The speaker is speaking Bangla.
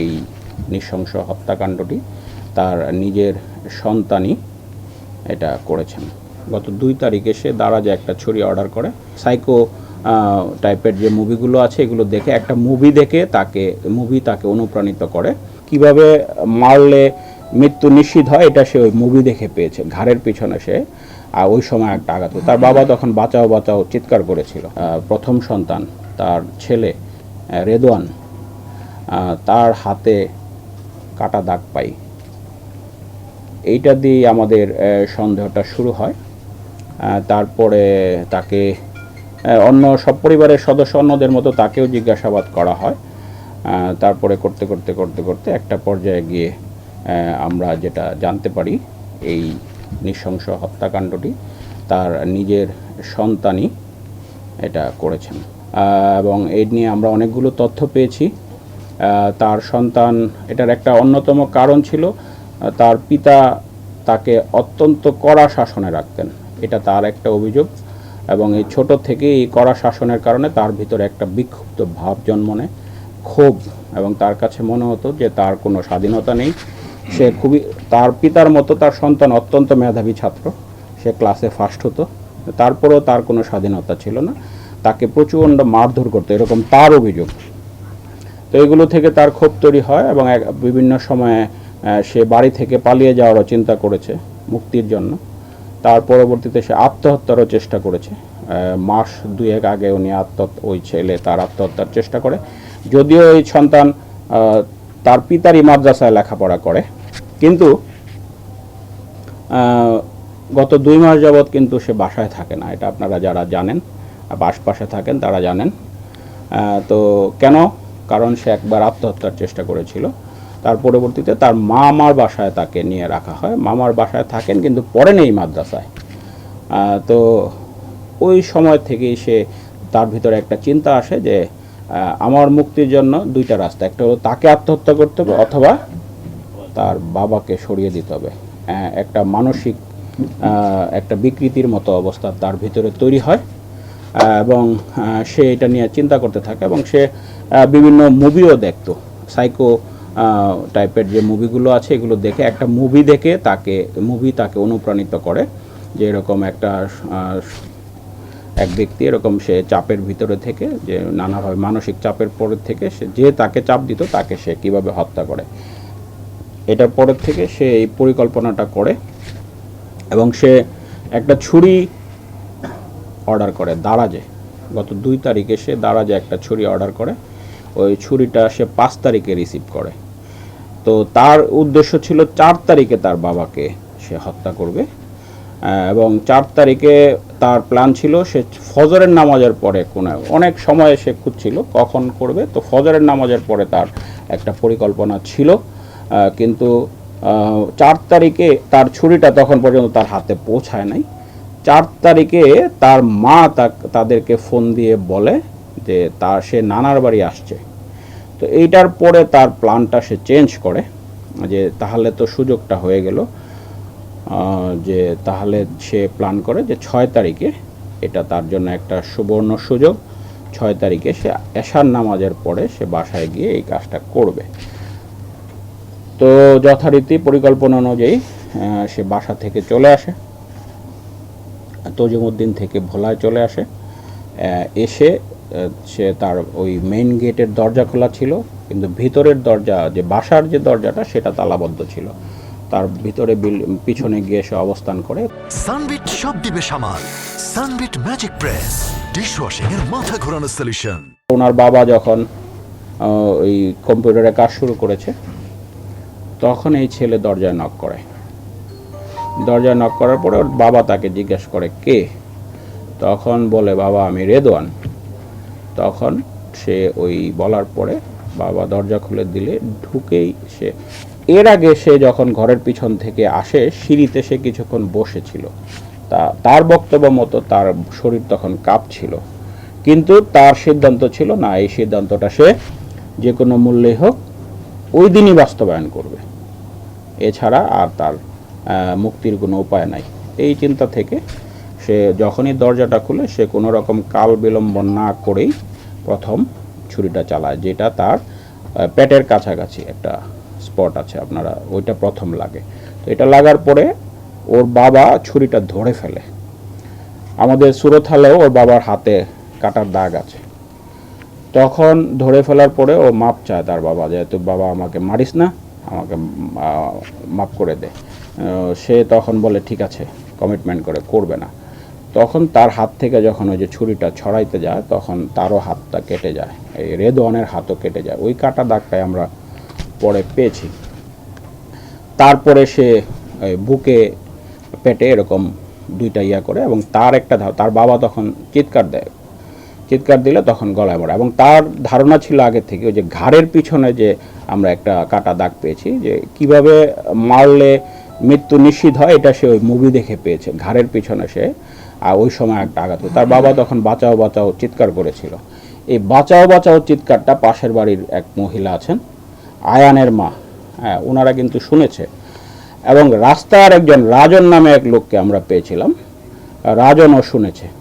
এই নৃশংস হত্যাকাণ্ডটি তার নিজের সন্তানই এটা করেছেন। গত দুই তারিখে সে দারাজে একটা ছুরি অর্ডার করে। সাইকো টাইপের যে মুভিগুলো আছে, এগুলো দেখে একটা মুভি দেখে তাকে, মুভি তাকে অনুপ্রাণিত করে। কীভাবে মারলে মৃত্যু নিশ্চিত হয়, এটা সে ওই মুভি দেখে পেয়েছে। ঘাড়ের পিছনে সে, আর ওই সময় একটা আঘাত তার বাবা তখন বাঁচাও বাঁচাও, চিৎকার করেছিল। প্রথম সন্তান, তার ছেলে রেদওয়ান তার হাতে কাটা দাগ পাই। এইটা দিয়ে আমাদের সন্দেহটা শুরু হয়। তারপরে তাকে অন্য সব পরিবারের সদস্য অন্যদের মতো তাকেও জিজ্ঞাসাবাদ করা হয়। তারপরে করতে করতে করতে করতে একটা পর্যায়ে গিয়ে আমরা যেটা জানতে পারি, এই নৃশংস হত্যাকাণ্ডটি তার নিজের সন্তানই এটা করেছেন। এবং এই নিয়ে আমরা অনেকগুলো তথ্য পেয়েছি। তার সন্তান, এটার একটা অন্যতম কারণ ছিল তার পিতা তাকে অত্যন্ত কড়া শাসনে রাখতেন। এটা তার একটা অভিযোগ এবং এই ছোট থেকে এই কড়া শাসনের কারণে তার ভিতরে একটা বিক্ষুব্ধ ভাব জন্ম নেয়, ক্ষোভ এবং তার কাছে মনে হতো যে তার কোনো স্বাধীনতা নেই। সে খুবই, তার পিতার মতো তার সন্তান অত্যন্ত মেধাবী ছাত্র, সে ক্লাসে ফার্স্ট হতো। তারপরেও তার কোনো স্বাধীনতা ছিল না। তাকে প্রচণ্ড মারধর করতো, এরকম তার অভিযোগ। তো এগুলো থেকে তার ক্ষোভ তৈরি হয় এবং বিভিন্ন সময়ে সে বাড়ি থেকে পালিয়ে যাওয়ারও চিন্তা করেছে মুক্তির জন্য। তার পরবর্তীতে সে আত্মহত্যারও চেষ্টা করেছে। মাস দুয়েক আগে উনি আত্মহত্যা ওই ছেলে তার আত্মহত্যার চেষ্টা করে। যদিও এই সন্তান তার পিতারই মাদ্রাসায় লেখাপড়া করে। কিন্তু গত দুই মাস যাবৎ কিন্তু সে বাসায় থাকে না। এটা আপনারা যারা জানেন আশপাশে থাকেন তারা জানেন। তো কেন কারণ সে একবার আত্মহত্যার চেষ্টা করেছিল। তার পরবর্তীতে তার মামার বাসায় তাকে নিয়ে রাখা হয়। মামার বাসায় থাকেন কিন্তু পরে নেই মাদ্রাসায়। তো ওই সময় থেকেই সে তার ভিতরে একটা চিন্তা আসে যে আমার মুক্তির জন্য দুইটা রাস্তা। একটা হলো তাকে আত্মহত্যা করতে হবে অথবা তার বাবাকে সরিয়ে দিতে হবে। একটা মানসিক একটা বিকৃতির মতো অবস্থা তার ভিতরে তৈরি হয়। এবং সে এটা নিয়ে চিন্তা করতে থাকে এবং সে বিভিন্ন মুভিও দেখতো। সাইকো টাইপের যে মুভিগুলো আছে, এগুলো দেখে একটা মুভি দেখে তাকে মুভি তাকে অনুপ্রাণিত করে যে এরকম একটা এক ব্যক্তি এরকম সে চাপের ভিতরে থেকে, যে নানাভাবে মানসিক চাপের পরে থেকে সে, যে তাকে চাপ দিত, তাকে সে কীভাবে হত্যা করে। এটার পরের থেকে সে এই পরিকল্পনাটা করে এবং সে একটা ছুরি অর্ডার করে, দারাজে। গত দুই তারিখে সে দারাজে একটা ছুরি অর্ডার করে। ওই ছুরিটা সে পাঁচ তারিখে রিসিভ করে। তো তার উদ্দেশ্য ছিল চার তারিখে তার বাবাকে সে হত্যা করবে। এবং চার তারিখে তার প্ল্যান ছিল সে ফজরের নামাজের পরে কোনো, অনেক সময় সে খুঁজছিল কখন করবে। তো ফজরের নামাজের পরে তার একটা পরিকল্পনা ছিল। কিন্তু চার তারিখে তার ছুরিটা তখন পর্যন্ত তার হাতে পৌঁছায় নাই। চার তারিখে তার মা তাদেরকে ফোন দিয়ে বলে যে তার সে নানার বাড়ি আসছে। তো এইটার পরে তার প্ল্যানটা সে চেঞ্জ করে, যে তাহলে তো সুযোগটা হয়ে গেল যে তাহলে সে প্ল্যান করে যে ছয় তারিখে এটা তার জন্য একটা সুবর্ণ সুযোগ, ছয় তারিখে সে এশার নামাজের পরে সে বাসায় গিয়ে এই কাজটা করবে। তো যথারীতি পরিকল্পনা অনুযায়ী সে বাসা থেকে চলে আসে। তজিমুদ্দিন থেকে ভোলায় চলে আসে। এসে সে তার ওই মেইন গেটের দরজা খোলা ছিল কিন্তু ভিতরের দরজা যে বাসার যে দরজাটা সেটা তালাবদ্ধ ছিল। তার ভিতরে পিছনে গিয়ে সে অবস্থান করে। সানবিট সব দিবে সামাল। সানবিট ম্যাজিক প্রেস ডিশওয়াশিং এর মাথা ঘোরানো সলিউশন ওনার বাবা যখন ওই কম্পিউটারে কাজ শুরু করেছে তখন এই ছেলে দরজায় নক করে। দরজায় নক করার পরে ওর বাবা তাকে জিজ্ঞেস করে, কে? তখন বলে, বাবা, আমি রেদওয়ান তখন সে ওই বলার পরে বাবা দরজা খুলে দিলে, ঢুকেই সে, এর আগে সে যখন ঘরের পিছন থেকে আসে, সিঁড়িতে সে কিছুক্ষণ বসেছিল। তা, তার বক্তব্য মতো তার শরীর তখন কাঁপছিল। কিন্তু তার সিদ্ধান্ত ছিল না, এই সিদ্ধান্তটা সে যে কোনো মূল্যে হোক, ওই দিনই বাস্তবায়ন করবে। এছাড়া আর তার মুক্তির কোনো উপায় নাই। এই চিন্তা থেকে সে যখনই দরজাটা খুলে সে কোনো রকম কাল বিলম্ব না করেই প্রথম ছুরিটা চালায় যেটা তার পেটের কাছাকাছি একটা স্পট আছে আপনারা ওইটা প্রথম লাগে। তো এটা লাগার পরে ওর বাবা ছুরিটা ধরে ফেলে। আমাদের সুরথালেও ওর বাবার হাতে কাটার দাগ আছে। তখন ধরে ফেলার পরে ও মাপ চায় তার বাবা যেহেতু বাবা আমাকে মারিস না আমাকে মাপ করে দে। আহ, সে তখন বলে, ঠিক আছে কমিটমেন্ট করে, করবে না। তখন তার হাত থেকে যখন ওই যে ছুরিটা ছড়াইতে যায়, তখন তারও হাতটা কেটে যায়, এই রেদওয়ানের হাতও কেটে যায়। ওই কাটা দাগটাই আমরা পরে পেয়েছি। তারপরে সে বুকে, পেটে এরকম দুইটা ইয়া করে এবং তার একটা তার বাবা তখন চিৎকার দেয়। চিৎকার দিলে তখন গলায় মরে এবং তার ধারণা ছিল আগে থেকে, ওই যে ঘাড়ের পিছনে যে আমরা একটা কাটা দাগ পেয়েছি, যে কীভাবে মারলে মৃত্যু নিশ্চিত হয়, এটা সে ওই মুভি দেখে পেয়েছে। ঘাড়ের পিছনে সে আর ওই সময় একটা আঘাত তার বাবা তখন বাঁচাও বাঁচাও চিৎকার করেছিল। এই বাঁচাও বাঁচাও চিৎকারটা পাশের বাড়ির এক মহিলা আছেন, আয়ানের মা। হ্যাঁ ওনারা কিন্তু শুনেছে। এবং রাস্তার একজন রাজন নামে এক লোককে আমরা পেয়েছিলাম। রাজনও শুনেছে।